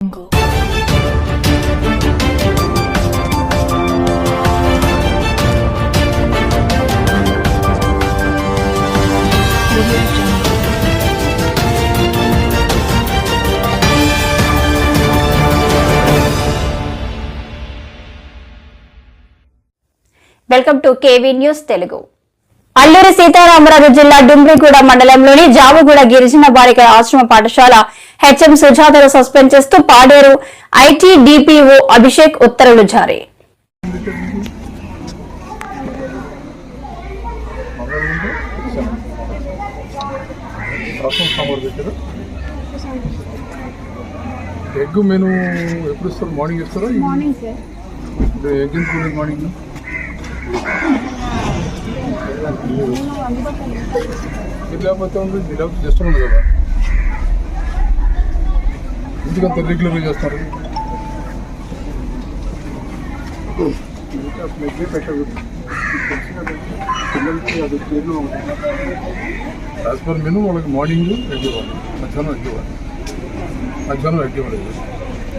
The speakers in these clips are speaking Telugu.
jungle. Audio Jungle. Welcome to KV news Telugu Alluri Sitaramaraju జిల్లా డుమ్రిగూడ మండలంలోని జావుగూడ గిరిజన బాలికల ఆశ్రమ పాఠశాల హెచ్ఎం సుజాతను సస్పెండ్ చేస్తూ పాడేరు ఐటీ డిపిఓ అభిషేక్ ఉత్తర్వులు జారీ. ఎగ్ మెను ఎప్పుడు ఇస్తారు? మార్నింగ్ ఇస్తారా? Morning sir. Egg morning? మీరు లేకపోతే ఉంది లేకపోతే జస్ట్ కదా. ఎందుకంత రెగ్యులర్గా చేస్తారు పిల్లలకి అది యాజ్ పర్ మెను వాళ్ళకి మార్నింగ్ ఎగ్ ఇవ్వాలి మధ్యాహ్నం. ఎగ్ ఇవ్వాలి మధ్యాహ్నం ఎగ్ ఇవ్వాలి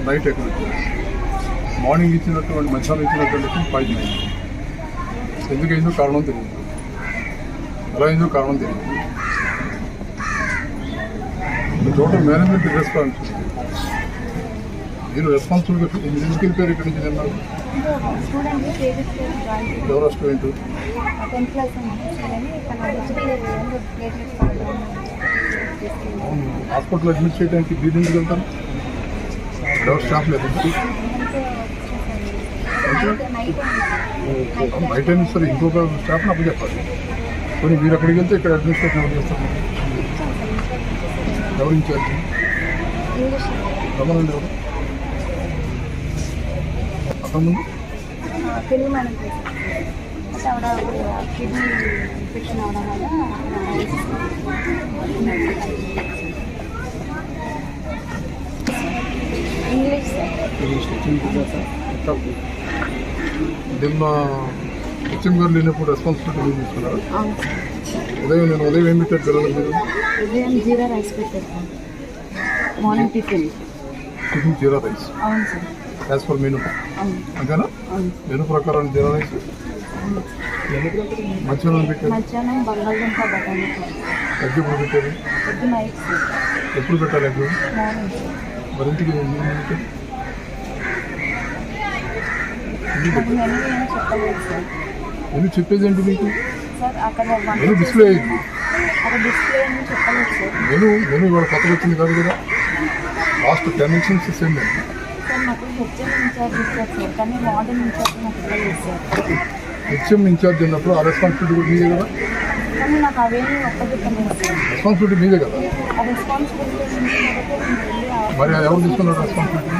నైట్ ఎగ్ ఇవ్వాలి మార్నింగ్ ఇచ్చినటువంటి మధ్యాహ్నం ఇచ్చినటువంటి పాయిజన్ అయింది ఎందుకు? అయిందో కారణం తెలియదు. ఎలా అయిందో కారణం తెలియదు టోటల్ మేనేజ్మెంట్ రెస్పాన్సిబిలిటీ. మీరు రెస్పాన్సిబుల్గా ఎందుకు వెళ్ళిపోయారు ఇక్కడి నుంచి నిన్న ఎవరో స్టూడెంట్ హాస్పిటల్ అడ్మిట్ చేయడానికి మీరు ఎందుకు వెళ్తారు? ఎవరు స్టాఫ్ లేదు నైట్ బయట అయినా సరే ఇంకొక స్టాఫ్ని అప్పుడు చెప్పాలి కొన్ని మీరు అక్కడికి వెళ్తే ఇక్కడ అడ్మినిస్ట్రేషన్ ఎవరు చేస్తారు? ఎవరు ఇన్ఛార్జ్ ఇంగ్లీష్ రమ్మనండి ఎవరు? అక్కడ ముందు ఇంగ్లీష్ నిన్న హెచ్ఎం గారు లేనప్పుడు రెస్పాన్సిబిలిటీ తీసుకున్నారు? ఉదయం నేను ఉదయం ఏం పెట్టారు పిల్లలు మీరు? ఉదయం జీరా రైస్ పెట్టారు. Sir morning tiffin tiffin jeera rice. అవును సార్. యాజ్ పర్ మెనూ అంతేనా? మెనూ ప్రకారం జీరా రైస్. మధ్యాహ్నం పెట్టారు? మధ్యాహ్నం బంగాళదుంప బఠానీ ఎగ్ ఎప్పుడు పెట్టారు? ఎప్పుడు పెట్టాలి ఎగ్? Morning sir. మరి ఇంటికి ఎన్ని పెట్టారు? ఎన్ని నాకు పెట్టారు? మెనూ ఏమో చెప్పలేదు సార్. ఎన్ని చెప్పేది ఏంటి మీకు? మెనూ డిస్ప్లే అయింది? మెనూ మెనూ ఇవాళ కొత్తగా వచ్చింది కాదు కదా? లాస్ట్ టెన్ మినిట్స్ సేమ్ అండి సార్ నాకు హెచ్ఎం ఇన్ఛార్జ్ ఉన్నప్పుడు ఆ రెస్పాన్సిబిలిటీ కూడా మీదే కదా? రెస్పాన్సిబిలిటీ మీదే కదా? నుంచి నేను మరి అది ఎవరు తీసుకున్నారు రెస్పాన్సిబిలిటీ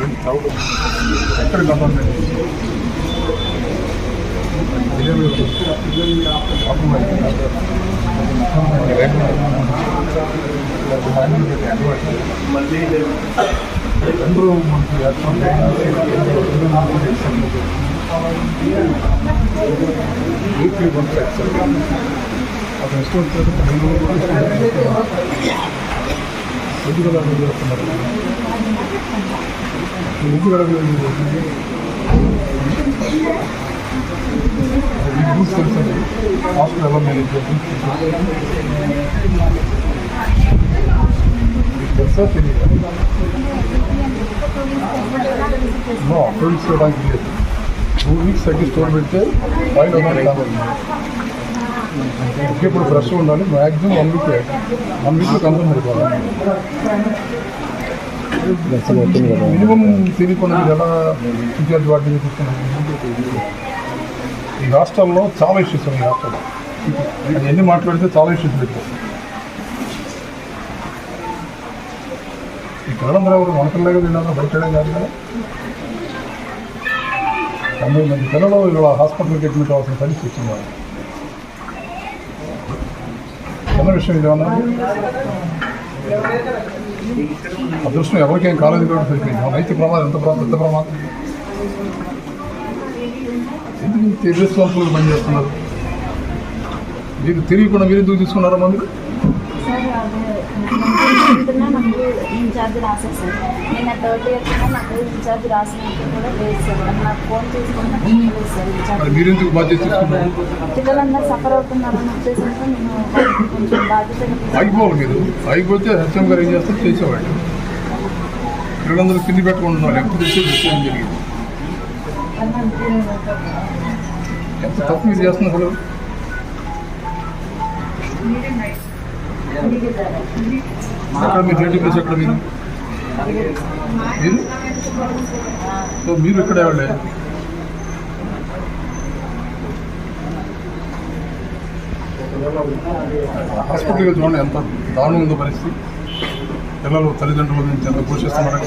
ఆ- ఆ ఎక్కడ గవర్నమెంట్ అందరూ మనకి వీక్లీ వన్స్ అతను ఇష్టం ఎందుకు అలా చేస్తున్నారు ఎందుకు అలా మీరు చేస్తున్నారు? అది రూల్స్ తెలుసండి హాస్టల్ ఎలా మేనేజ్ తెలుసా తెలియదు నో అప్రోచ్ లేదు టూ వీక్స్ తగ్గి స్టోర్ పెడితే ఫైవ్ అవ్వాలి కావాలి ఇప్పుడు ఫ్రెష్ ఉండాలి మ్యాక్సిమం వన్ వీక్ వన్ వీక్లో కన్ఫర్మ్ అయిపోవాలి మినిమం తెలియకుండా ఎలా? ఇన్ఛార్జ్ వాటిని తీసుకున్నారు ఈ రాష్ట్రంలో చాలా ఇష్యూస్ ఉన్నాయి రాష్ట్రంలో. అది ఎన్ని మాట్లాడితే చాలా ఇష్యూస్ పెట్టారు ఈ పిల్లలందరూ ఎవరు వంటలేగా తిన్నారా బయటడే కాదు కదా. తొంభై మంది పిల్లలు ఇలా హాస్పిటల్కి అడ్మిట్ అవ్వాల్సిన పరిస్థితి వచ్చింది. చిన్న విషయం ఇదేమన్నా అదృష్టం ఎవరికేం కాలేదు కూడా సరిపోయింది. ఆ రైతు ప్రమాదం ఎంత ప్రమాదం ఎంత ప్రమాదం? ఎందుకు ఇంత ఇర్రెస్పాన్సిబుల్ పనిచేస్తున్నారు? మీరు తెలియకుండా మీరు ఎందుకు తీసుకున్నారా మందులు సార్ అదే ఉంటున్నా నాకు ఇన్ఛార్జ్ రాశారు సార్ నేను థర్డ్ ఇయర్ కన్నా నాకు ఇన్ఛార్జ్ రాసినట్టు కూడా లేదు సార్ నాకు ఫోన్ చేసుకుని నాకు చెప్పలేదు సార్ ఇన్ఛార్జ్ బాధ్యత పిల్లలందరూ సఫర్ అవుతున్నారని ఉద్దేశంతో నేను కొంచెం మీరు. ఆగిపోతే హెచ్ఎం గారు ఏం చేస్తారు? చేసేవాళ్ళు. పిల్లలందరూ తిండి పెట్టకుండా ఉన్నారు. ఎప్పుడు విషయం జరిగింది? ఎంత తప్పు మీరు చేస్తున్నారు అసలు మీరు నేటివ్ ప్లేస్ ఎక్కడ మీరు? మీరు? సో మీరు ఇక్కడ ఎవరే హాస్పిటల్కి చూడండి ఎంత దారుణం ఉందో పరిస్థితి. పిల్లలు తల్లిదండ్రుల నుంచి ఎంత పోషిస్తున్నారు.